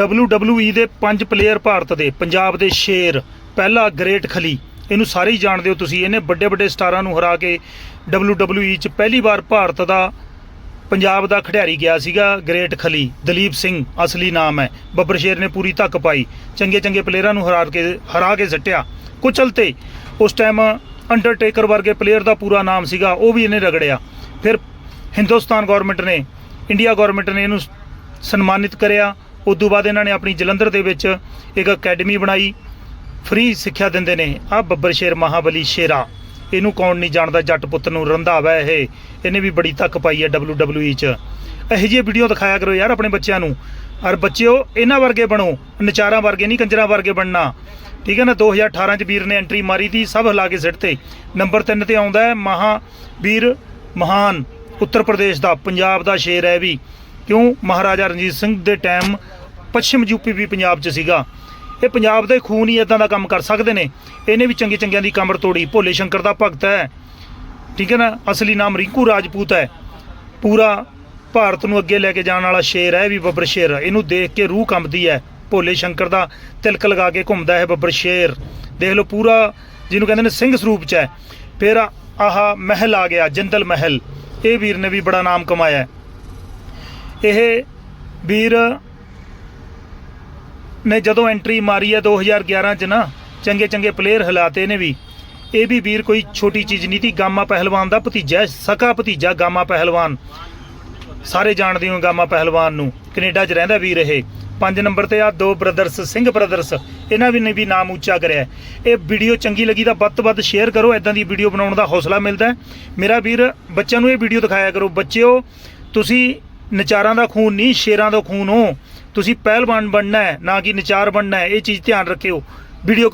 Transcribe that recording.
WWE ਦੇ ਪੰਜ player Bharat ਦੇ, ਪੰਜਾਬ ਦੇ ਸ਼ੇਰ, ਪਹਿਲਾ ਗ੍ਰੇਟ ਖਲੀ। ਇਹਨੂੰ ਸਾਰੇ ਹੀ ਜਾਣਦੇ ਹੋ ਤੁਸੀਂ। ਇਹਨੇ ਵੱਡੇ ਵੱਡੇ ਸਟਾਰਾਂ ਨੂੰ ਹਰਾ ਕੇ WWE ਚ ਪਹਿਲੀ ਵਾਰ ਭਾਰਤ ਦਾ, ਪੰਜਾਬ ਦਾ ਖਿਡਾਰੀ ਗਿਆ ਸੀਗਾ, ਗ੍ਰੇਟ ਖਲੀ। ਦਲੀਪ ਸਿੰਘ ਅਸਲੀ ਨਾਮ ਹੈ। ਬੱਬਰ ਸ਼ੇਰ ਨੇ ਪੂਰੀ ਧੱਕ ਪਾਈ। ਚੰਗੇ ਚੰਗੇ ਪਲੇਅਰਾਂ ਨੂੰ ਹਰਾ ਕੇ ਹਰਾ ਕੇ ਸੱਟਿਆ। ਕੁਚਲਤੇ ਉਸ ਟਾਈਮ ਅੰਡਰਟੇਕਰ ਵਰਗੇ ਪਲੇਅਰ ਦਾ ਪੂਰਾ ਨਾਮ ਸੀਗਾ, ਉਹ ਵੀ ਇਹਨੇ ਰਗੜਿਆ। ਫਿਰ ਹਿੰਦੁਸਤਾਨ ਗਵਰਨਮੈਂਟ ਨੇ ਇੰਡੀਆ ਗਵਰਨਮੈਂਟ ਨੇ ਇਹਨੂੰ ਸਨਮਾਨਿਤ ਕਰਿਆ। ਉਸ ਤੋਂ ਬਾਅਦ ਇਹਨਾਂ ਨੇ ਆਪਣੀ ਜਲੰਧਰ ਦੇ ਵਿੱਚ ਇੱਕ ਅਕੈਡਮੀ ਬਣਾਈ, ਫ੍ਰੀ ਸਿੱਖਿਆ ਦਿੰਦੇ ਨੇ। ਆ ਬੱਬਰ ਸ਼ੇਰ ਮਹਾਬਲੀ ਸ਼ੇਰਾ, ਇਹਨੂੰ ਕੌਣ ਨਹੀਂ ਜਾਣਦਾ, ਜੱਟ ਪੁੱਤ ਨੂੰ ਰੰਧਾਵਾ ਇਹ, ਇਹਨੇ ਵੀ ਬੜੀ ਤੱਕ ਪਾਈ ਹੈ WWE ਚ। ਇਹੋ ਜਿਹੀ ਵੀਡੀਓ ਦਿਖਾਇਆ ਕਰੋ ਯਾਰ ਆਪਣੇ ਬੱਚਿਆਂ ਨੂੰ। ਔਰ ਬੱਚਿਓ, ਇਹਨਾਂ ਵਰਗੇ ਬਣੋ, ਨਚਾਰਾਂ ਵਰਗੇ ਨਹੀਂ, ਕੰਜਰਾਂ ਵਰਗੇ ਬਣਨਾ। ਠੀਕ ਹੈ ਨਾ 2018 ਚ ਵੀਰ ਨੇ ਐਂਟਰੀ ਮਾਰੀ ਤੀ, ਸਭ ਹਿਲਾ ਕੇ ਸਿੱਟ ਤੇ। ਨੰਬਰ 3 ਤੇ ਆਉਂਦਾ ਹੈ ਮਹਾਵੀਰ ਮਹਾਨ, ਉੱਤਰ ਪ੍ਰਦੇਸ਼ ਦਾ, ਪੰਜਾਬ ਦਾ ਸ਼ੇਰ ਹੈ ਵੀ। ਕਿਉਂ ਮਹਾਰਾਜਾ ਰਣਜੀਤ ਸਿੰਘ ਦੇ ਟਾਈਮ ਪੱਛਮ ਯੂਪੀ ਵੀ ਪੰਜਾਬ 'ਚ ਸੀਗਾ? ਇਹ ਪੰਜਾਬ ਦੇ ਖੂਨ ਹੀ ਇਦਾਂ ਦਾ ਕੰਮ ਕਰ ਸਕਦੇ ਨੇ। ਇਹਨੇ ਵੀ ਚੰਗੇ ਚੰਗਿਆਂ ਦੀ ਕਮਰ ਤੋੜੀ। ਭੋਲੇ ਸ਼ੰਕਰ ਦਾ ਭਗਤ ਹੈ। ਠੀਕ ਹੈ ਨਾ? ਅਸਲੀ ਨਾਮ ਰਿੰਕੂ ਰਾਜਪੂਤ ਹੈ। ਪੂਰਾ ਭਾਰਤ ਨੂੰ ਅੱਗੇ ਲੈ ਕੇ ਜਾਣ ਵਾਲਾ ਸ਼ੇਰ ਹੈ ਵੀ ਬੱਬਰ ਸ਼ੇਰ। ਇਹਨੂੰ ਦੇਖ ਕੇ ਰੂਹ ਕੰਬਦੀ ਹੈ। ਭੋਲੇ ਸ਼ੰਕਰ ਦਾ ਤਿਲਕ ਲਗਾ ਕੇ ਘੁੰਮਦਾ ਹੈ ਬੱਬਰ ਸ਼ੇਰ। ਦੇਖ ਲਓ ਪੂਰਾ ਜਿਹਨੂੰ ਕਹਿੰਦੇ ਨੇ ਸਿੰਘ ਸਰੂਪ ਚ ਹੈ। ਫਿਰ ਆਹਾ ਮਹਿਲ ਆ ਗਿਆ ਜਿੰਦਲ ਮਹਿਲ। ਇਹ ਵੀਰ ਨੇ ਵੀ ਬੜਾ ਨਾਮ ਕਮਾਇਆ ਇਹ ਵੀਰ ਨੇ ਜਦੋਂ ਐਂਟਰੀ ਮਾਰੀ ਹੈ 2011 ਚ ਨਾ, ਚੰਗੇ ਚੰਗੇ ਪਲੇਅਰ ਹਿਲਾਤੇ ਨੇ ਵੀ। ਇਹ ਵੀ ਵੀਰ ਕੋਈ ਛੋਟੀ ਚੀਜ਼ ਨਹੀਂ ਸੀ, ਗਾਮਾ ਪਹਿਲਵਾਨ ਦਾ ਭਤੀਜਾ ਸਕਾ ਭਤੀਜਾ ਗਾਮਾ ਪਹਿਲਵਾਨ। ਸਾਰੇ ਜਾਣਦੇ ਹੋ ਗਾਮਾ ਪਹਿਲਵਾਨ ਨੂੰ, ਕੈਨੇਡਾ 'ਚ ਰਹਿੰਦਾ ਵੀਰ ਇਹ। ਪੰਜ ਨੰਬਰ ਤੇ ਆ, ਦੋ ਬ੍ਰਦਰਸ ਸਿੰਘ ਬ੍ਰਦਰਸ ਇਹਨਾਂ ਵੀ ਨੇ ਵੀ ਨਾਮ ਉੱਚਾ ਕਰਿਆ ਇਹ ਵੀਡੀਓ ਚੰਗੀ ਲੱਗੀ ਤਾਂ ਵੱਧ ਤੋਂ ਵੱਧ ਸ਼ੇਅਰ ਕਰੋ ਐਦਾਂ ਦੀ ਵੀਡੀਓ ਬਣਾਉਣ ਦਾ ਹੌਸਲਾ ਮਿਲਦਾ ਮੇਰਾ ਵੀਰ, ਬੱਚਿਆਂ ਨੂੰ ਇਹ ਵੀਡੀਓ ਦਿਖਾਇਆ ਕਰੋ। ਬੱਚਿਓ, ਤੁਸੀਂ ਨਚਾਰਾਂ ਦਾ ਖੂਨ ਨਹੀਂ, ਸ਼ੇਰਾਂ ਦਾ ਖੂਨ ਹੋ। ਤੁਸੀਂ ਪਹਿਲਵਾਨ ਬਣਨਾ ਹੈ, ਨਾ ਕਿ ਨਚਾਰ ਬਣਨਾ ਹੈ। ਇਹ ਚੀਜ਼ ਧਿਆਨ ਰੱਖਿਓ। ਵੀਡੀਓ